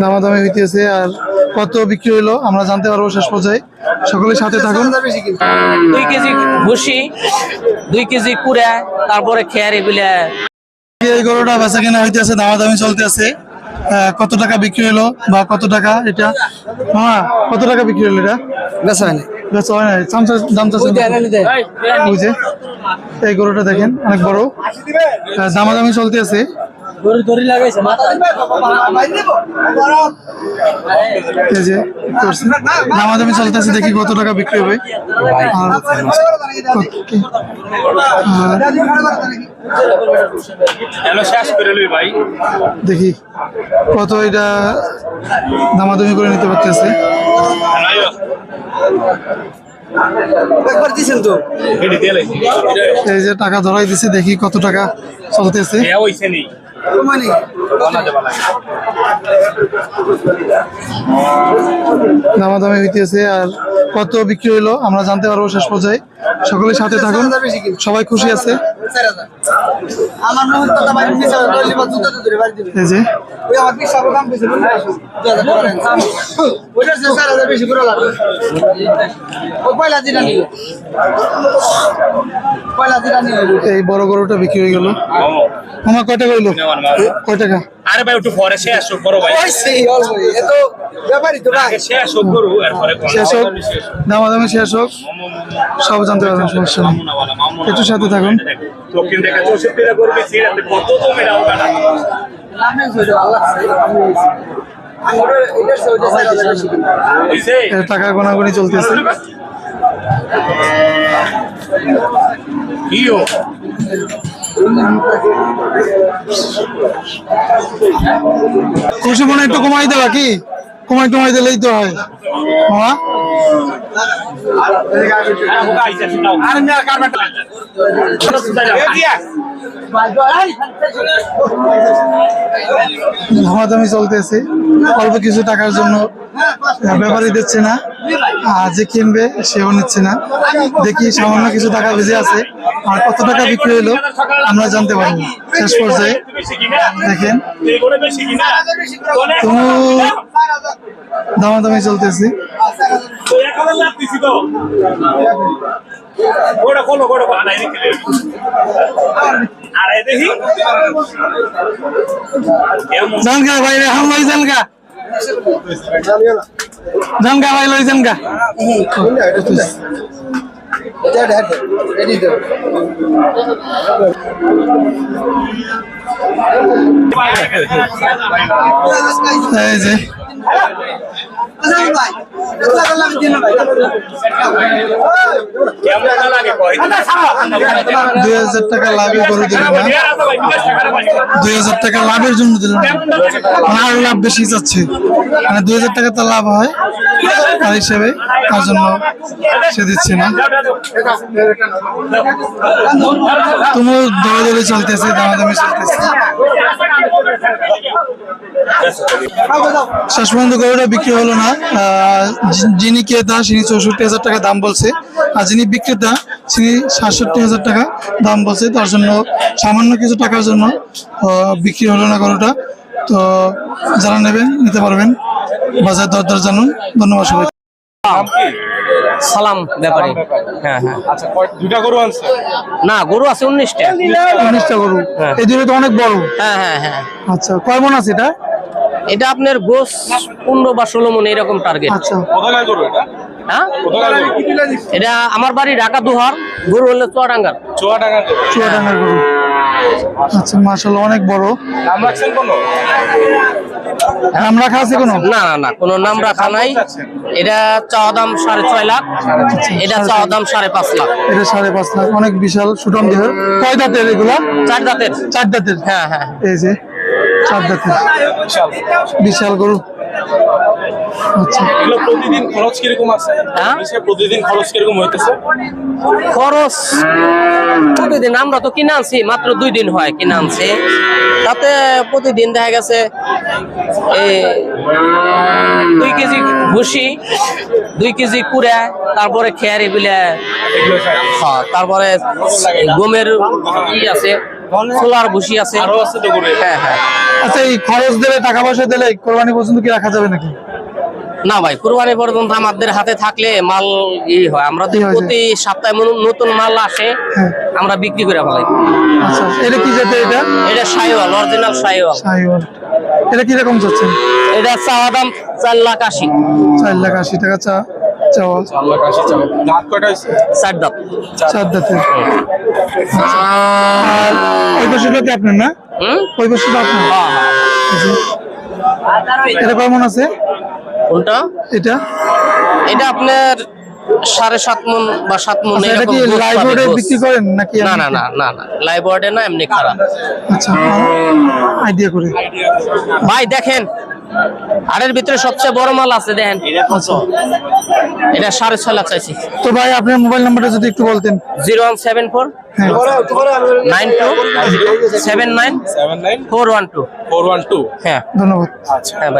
দামাদামি হইতেছে আর কত বিক্রি হইল আমরা জানতে পারব শেষ পর্যায়ে। সকলের সাথে থাকুন। দুই কেজি ভুসি দুই কেজি কুড়া তারপরে খেয়ার এগুলা এই গরুটা বেচা কেনা হইতেছে দামাদামি চলতেছে। কত টাকা বিক্রি হলো বা কত টাকা এটা? মামা কত টাকা বিক্রি হলো এটা? বেচা হয়নি। বেচা হয় না চামচা দাম চাচ্ছে এই গরুটা দেখেন অনেক বড়। দামাদামি চলতেছে। করছে। দামাদামি চলতেছে দেখি কত টাকা বিক্রি হবে। দেখি কত এটা দামাদামি করে নিতে পারতেছে। একবার দিছেন তো? এই যে টাকা ধরাই দিছে দেখি কত টাকা চলতেছে। মানে দামাদামি হইতেছে আর কত বিক্রি হইল আমরা জানতে পারব শেষ পর্যায়ে। সকলের সাথে থাকুন। সবাই খুশি আছে। বাড়ি এই সে বড় গরুটা বিক্রি হয়ে গেল। আমার কয় টাকা হইল? কয় টাকা? আরে ভাই একটু পরে শেষ হোক করো ভাই। ব্যাপারই তো শেষ হোক এরপরে শেষ হোক। দামাদামি শেষ হোক। সব জানতে পারবেন সমস্যা নেই। একটু সাথে থাকুন। টাকা গোনাগুনি চলতেছে। খুশি মনে একটু কমাই দেওয়া কি কমাই টমাই দিলেই তো হয়। কারবাটা দামাদামি চলতেছে। অল্প কিছু টাকার জন্য ব্যাপারই দিচ্ছে না। আর যে কিনবে, সেও নিচ্ছে না। দেখি সামান্য কিছু টাকা বেঁচে আছে। আর কত টাকা বিক্রি হলো, আমরা জানতে পারব শেষ পর্যায়ে দেখেন। তুমি দামাদামি চলতেছে। তো তো জানগা ভাই রে জানগা। জানগা ভাই জানগা। কয় দুই হাজার টাকা করে হাজার টাকা লাভের জন্য দিলেন মানে লাভ বেশি যাচ্ছে। মানে দুই হাজার টাকা তো লাভ হয় তার হিসেবে। তার জন্য সে দিচ্ছে না। তুমি দৌড়ে দৌড়ে চলতেছে, দামাদামি চলতেছে। শেষ পর্যন্ত গরুটা বিক্রি হলো না। যিনি ক্রেতা তিনি চৌষট্টি হাজার টাকা দাম বলছে। আর যিনি বিক্রেতা তিনি সাতষট্টি হাজার টাকা দাম বলছে। তার জন্য সামান্য কিছু টাকার জন্য বিক্রি হলো না গরুটা। তো যারা নেবেন, নিতে পারবেন। বাজার দর দর জানুন। ধন্যবাদ সবাই সালাম ব্যাপারে। হ্যাঁ হ্যাঁ। আচ্ছা দুটা গরু আনছে? না গরু আছে উনিশটা। উনিশটা গরু। হ্যাঁ। এই দুটো তো অনেক বড়। হ্যাঁ হ্যাঁ হ্যাঁ। আচ্ছা কয় মন আছে এটা? এটা আপনার গোস পনেরো বা ষোলো মন এরকম টার্গেট আচ্ছা। এটা? হ্যাঁ? এটা আমার বাড়ি ঢাকা দুহার গরু হলে চুয়াডাঙ্গার। চুয়াডাঙ্গার গরু। চুয়াডাঙ্গার গরু। আচ্ছা মার্শাল অনেক বড়। নাম রাখছেন কোনো? নাম রাখা আছে কোনো? না না না কোনো নাম রাখা নাই। এটা চাওয়া দাম সাড়ে ছয় লাখ। এটা চাওয়া দাম সাড়ে পাঁচ লাখ। এটা সাড়ে পাঁচ লাখ। অনেক বিশাল সুটম দেহের। কয় দাঁতের এগুলা? চার দাঁতের। চার দাঁতের? হ্যাঁ হ্যাঁ। এই যে চার দাঁতের। বিশাল গরু। আচ্ছা। প্রতিদিন খরচ কীরকম আছে? হ্যাঁ? প্রতিদিন খরচ কীরকম হইতেছে? খরচ প্রতিদিন আমরা তো কিনে আনছি মাত্র দুই দিন হয় কিনে আনছি। তাতে প্রতিদিন দেখা গেছে এই দুই কেজি ভুসি দুই কেজি কুড়া তারপরে খেয়ারি এগুলা হ্যাঁ, তারপরে গমের ই আছে সোলার বসি আছে। আরও আছে তো করে হ্যাঁ হ্যাঁ। আচ্ছা এই খরচ দিলে টাকা পয়সা দিলে কোরবানি পর্যন্ত কি রাখা যাবে নাকি? না ভাই কুরবানি পর্যন্ত আমাদের হাতে থাকলে মাল ই হয়। আমরা তো প্রতি সপ্তাহে নতুন মাল আসে হ্যাঁ। আমরা বিক্রি করে ফেলাই। আচ্ছা এটা কি যেতে এটা? এটা সাইওয়াল অরিজিনাল সাইওয়াল সাইওয়াল এটা কীরকম চাচ্ছেন? এটা চাওয়া দাম চার লাখ আশি। চার লাখ আশি টাকা চা চাওয়া। আল্লাহ কাছে চাও দাঁত কয়টা চার দাম চার দাঁতে আর ওই কি আপনার না? হুম? ওই পশুটা আপনার? হ্যাঁ হ্যাঁ। আচ্ছা। এটা কেমন আছে? কোনটা? এটা? এটা আপনার সাড়ে সাত মন বা সাত মন আচ্ছা, এটা কি লাইভ বোর্ডে বিক্রি করেন নাকি না না না না না। লাইভ বোর্ডে না এমনি খারাপ। আচ্ছা আইডিয়া করে। ভাই দেখেন আরের ভিতরে সবচেয়ে বড় মাল আছে দেখেন। আচ্ছা এটা সাড়ে ছয় লাখ চাইছি। তো ভাই আপনার মোবাইল নাম্বারটা যদি একটু বলতেন। জিরো ওয়ান সেভেন ফোর হ্যাঁ। Nine two seven nine seven nine four one two. Four one two. আচ্ছা। হ্যাঁ। ধন্যবাদ। হ্যাঁ ভাই